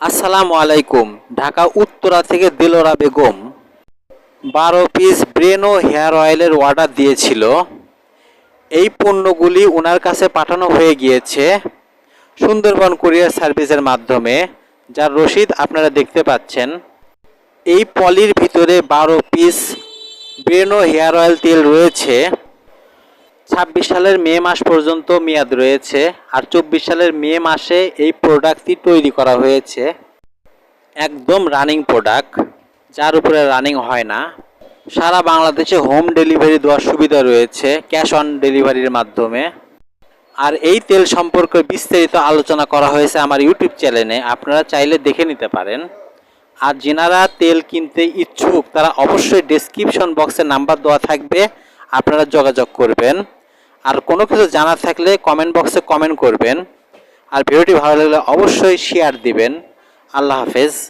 আসসালামু আলাইকুম। ঢাকা, উত্তরা থেকে দিলরা বেগম বারো পিস ব্রেনো হেয়ার অয়েলের অর্ডার দিয়েছিল। এই পণ্যগুলি ওনার কাছে পাঠানো হয়ে গিয়েছে সুন্দরবন কুরিয়ার সার্ভিসের মাধ্যমে, যার রসিদ আপনারা দেখতে পাচ্ছেন। এই পলির ভিতরে বারো পিস ব্রেনো হেয়ার অয়েল তেল রয়েছে। ছাব্বিশ সালের মে মাস পর্যন্ত মেয়াদ রয়েছে আর চব্বিশ সালের মে মাসে এই প্রোডাক্টটি তৈরি করা হয়েছে। একদম রানিং প্রোডাক্ট যার উপরে রানিং হয় না। সারা বাংলাদেশে হোম ডেলিভারি দেওয়ার সুবিধা রয়েছে ক্যাশ অন ডেলিভারির মাধ্যমে। আর এই তেল সম্পর্কে বিস্তারিত আলোচনা করা হয়েছে আমার ইউটিউব চ্যানেলে আপনারা চাইলে দেখে নিতে পারেন। আর যেনারা তেল কিনতে ইচ্ছুক, তারা অবশ্যই ডেসক্রিপশন বক্সে নাম্বার দেওয়া থাকবে, আপনারা যোগাযোগ করবেন। আর কোনো কিছু জানা থাকলে কমেন্ট বক্সে কমেন্ট করবেন। আর ভিডিওটি ভালো লাগলে অবশ্যই শেয়ার দিবেন। আল্লাহ হাফেজ।